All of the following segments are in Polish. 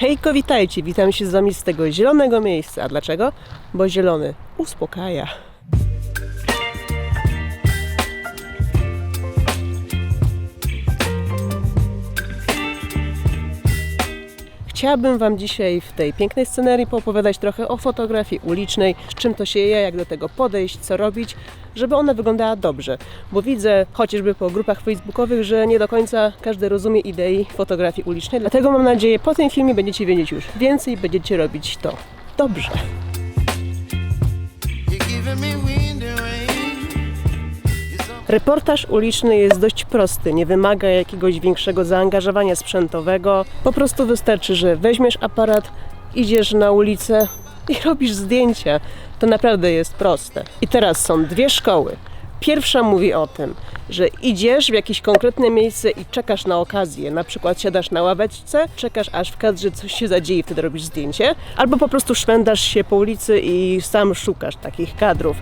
Hejko, witajcie, witam się z wami z tego zielonego miejsca. A dlaczego? Bo zielony uspokaja. Chciałabym Wam dzisiaj w tej pięknej scenerii poopowiadać trochę o fotografii ulicznej, z czym to się je, jak do tego podejść, co robić, żeby ona wyglądała dobrze. Bo widzę chociażby po grupach facebookowych, że nie do końca każdy rozumie idei fotografii ulicznej. Dlatego mam nadzieję, po tym filmie będziecie wiedzieć już więcej, będziecie robić to dobrze. You're Reportaż uliczny jest dość prosty, nie wymaga jakiegoś większego zaangażowania sprzętowego. Po prostu wystarczy, że weźmiesz aparat, idziesz na ulicę i robisz zdjęcia. To naprawdę jest proste. I teraz są dwie szkoły. Pierwsza mówi o tym, że idziesz w jakieś konkretne miejsce i czekasz na okazję. Na przykład siadasz na ławeczce, czekasz aż w kadrze coś się zadzieje wtedy robisz zdjęcie. Albo po prostu szwędasz się po ulicy i sam szukasz takich kadrów.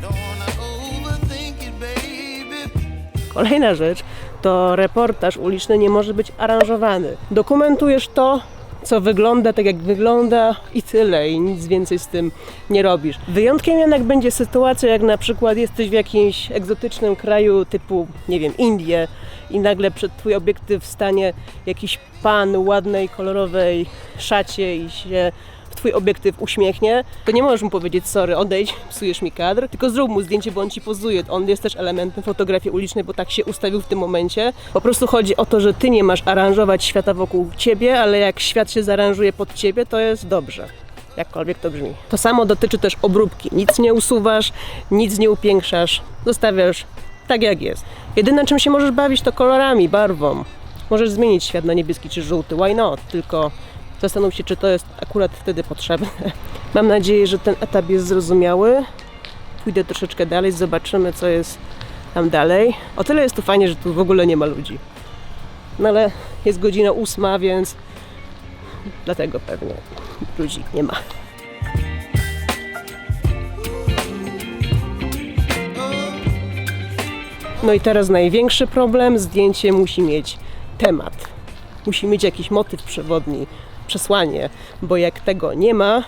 Kolejna rzecz to reportaż uliczny nie może być aranżowany. Dokumentujesz to, co wygląda tak, jak wygląda i tyle, i nic więcej z tym nie robisz. Wyjątkiem jednak będzie sytuacja, jak na przykład jesteś w jakimś egzotycznym kraju typu, nie wiem, Indie i nagle przed twój obiektyw stanie jakiś pan ładnej, kolorowej szacie i się twój obiektyw uśmiechnie, to nie możesz mu powiedzieć sorry, odejdź, psujesz mi kadr, tylko zrób mu zdjęcie, bo on ci pozuje. On jest też elementem fotografii ulicznej, bo tak się ustawił w tym momencie. Po prostu chodzi o to, że ty nie masz aranżować świata wokół ciebie, ale jak świat się zaaranżuje pod ciebie, to jest dobrze. Jakkolwiek to brzmi. To samo dotyczy też obróbki. Nic nie usuwasz, nic nie upiększasz, zostawiasz tak jak jest. Jedyne czym się możesz bawić to kolorami, barwą. Możesz zmienić świat na niebieski czy żółty, why not? Tylko zastanów się, czy to jest akurat wtedy potrzebne. Mam nadzieję, że ten etap jest zrozumiały. Pójdę troszeczkę dalej, zobaczymy, co jest tam dalej. O tyle jest tu fajnie, że tu w ogóle nie ma ludzi. No ale jest godzina ósma, więc dlatego pewnie ludzi nie ma. No i teraz największy problem, zdjęcie musi mieć temat. Musi mieć jakiś motyw przewodni, przesłanie, bo jak tego nie ma,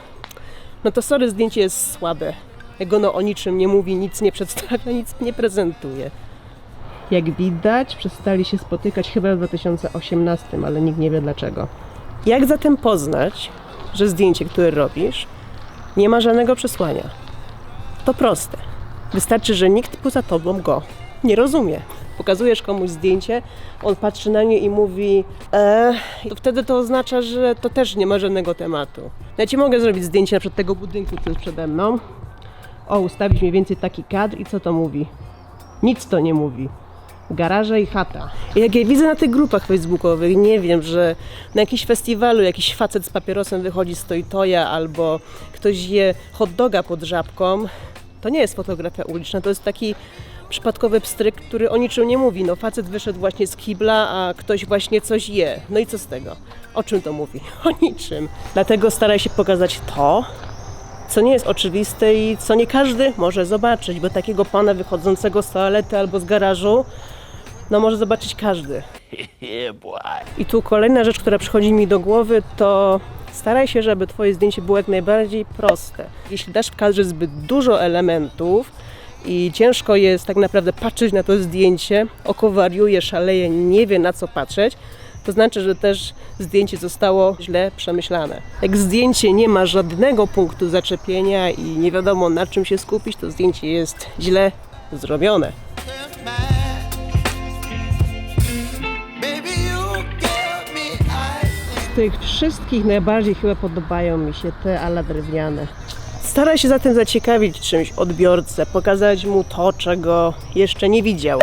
no to sorry, zdjęcie jest słabe. Jak ono o niczym nie mówi, nic nie przedstawia, nic nie prezentuje. Jak widać, przestali się spotykać chyba w 2018, ale nikt nie wie dlaczego. Jak zatem poznać, że zdjęcie, które robisz, nie ma żadnego przesłania? To proste. Wystarczy, że nikt poza tobą go nie rozumie. Pokazujesz komuś zdjęcie, on patrzy na nie i mówi e, to wtedy to oznacza, że to też nie ma żadnego tematu. Ja ci mogę zrobić zdjęcie na przykład tego budynku, który jest przede mną. O, ustawić mniej więcej taki kadr i co to mówi? Nic to nie mówi. Garaże i chata. Jak ja widzę na tych grupach facebookowych, nie wiem, że na jakimś festiwalu jakiś facet z papierosem wychodzi z toja albo ktoś je hot doga pod żabką, to nie jest fotografia uliczna, to jest taki przypadkowy pstryk, który o niczym nie mówi. No facet wyszedł właśnie z kibla, a ktoś właśnie coś je. No i co z tego? O czym to mówi? O niczym. Dlatego staraj się pokazać to, co nie jest oczywiste i co nie każdy może zobaczyć, bo takiego pana wychodzącego z toalety albo z garażu, no może zobaczyć każdy. I tu kolejna rzecz, która przychodzi mi do głowy, to staraj się, żeby Twoje zdjęcie było jak najbardziej proste. Jeśli dasz w kadrze zbyt dużo elementów i ciężko jest tak naprawdę patrzeć na to zdjęcie, oko wariuje, szaleje, nie wie na co patrzeć, to znaczy, że też zdjęcie zostało źle przemyślane. Jak zdjęcie nie ma żadnego punktu zaczepienia i nie wiadomo na czym się skupić, to zdjęcie jest źle zrobione. Z tych wszystkich najbardziej chyba podobają mi się te ala drewniane. Staraj się zatem zaciekawić czymś odbiorcę, pokazać mu to, czego jeszcze nie widział.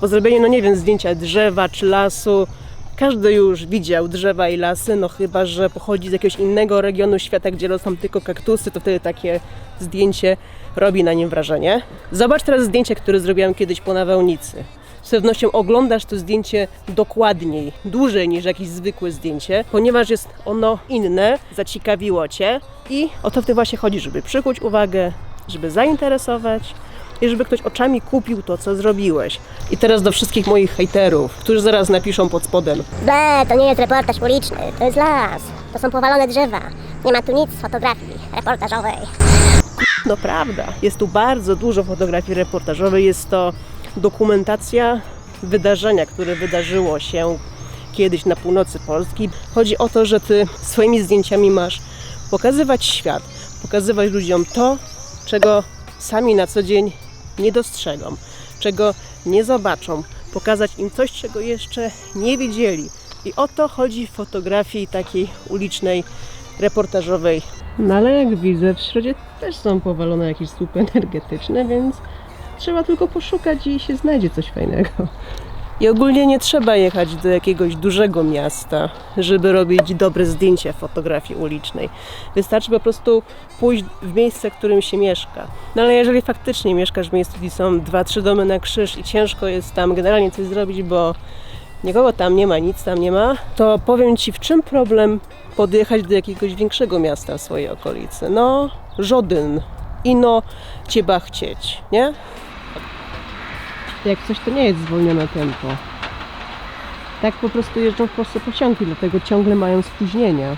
Po zrobieniu, no nie wiem, zdjęcia drzewa czy lasu, każdy już widział drzewa i lasy, no chyba, że pochodzi z jakiegoś innego regionu świata, gdzie rosną tylko kaktusy, to wtedy takie zdjęcie robi na nim wrażenie. Zobacz teraz zdjęcie, które zrobiłam kiedyś po nawałnicy. Z pewnością oglądasz to zdjęcie dokładniej, dłużej niż jakieś zwykłe zdjęcie, ponieważ jest ono inne, zaciekawiło Cię i o to w tym właśnie chodzi, żeby przykuć uwagę, żeby zainteresować, i żeby ktoś oczami kupił to, co zrobiłeś. I teraz do wszystkich moich hejterów, którzy zaraz napiszą pod spodem. Ble, to nie jest reportaż uliczny, to jest las. To są powalone drzewa. Nie ma tu nic z fotografii reportażowej. No prawda, jest tu bardzo dużo fotografii reportażowej, jest to dokumentacja wydarzenia, które wydarzyło się kiedyś na północy Polski. Chodzi o to, że ty swoimi zdjęciami masz pokazywać świat, pokazywać ludziom to, czego sami na co dzień nie dostrzegą, czego nie zobaczą, pokazać im coś, czego jeszcze nie wiedzieli. I o to chodzi w fotografii takiej ulicznej, reportażowej. No ale jak widzę, w środzie też są powalone jakieś słupy energetyczne, więc trzeba tylko poszukać i się znajdzie coś fajnego. I ogólnie nie trzeba jechać do jakiegoś dużego miasta, żeby robić dobre zdjęcia fotografii ulicznej. Wystarczy po prostu pójść w miejsce, w którym się mieszka. No ale jeżeli faktycznie mieszkasz w miejscu, gdzie są dwa, trzy domy na krzyż i ciężko jest tam generalnie coś zrobić, bo nikogo tam nie ma, nic tam nie ma, to powiem Ci, w czym problem podjechać do jakiegoś większego miasta w swojej okolicy? No, żaden. Ino cieba chcieć, nie? Jak coś, to nie jest zwolnione tempo. Tak po prostu jeżdżą w Polsce pociągi, dlatego ciągle mają spóźnienia.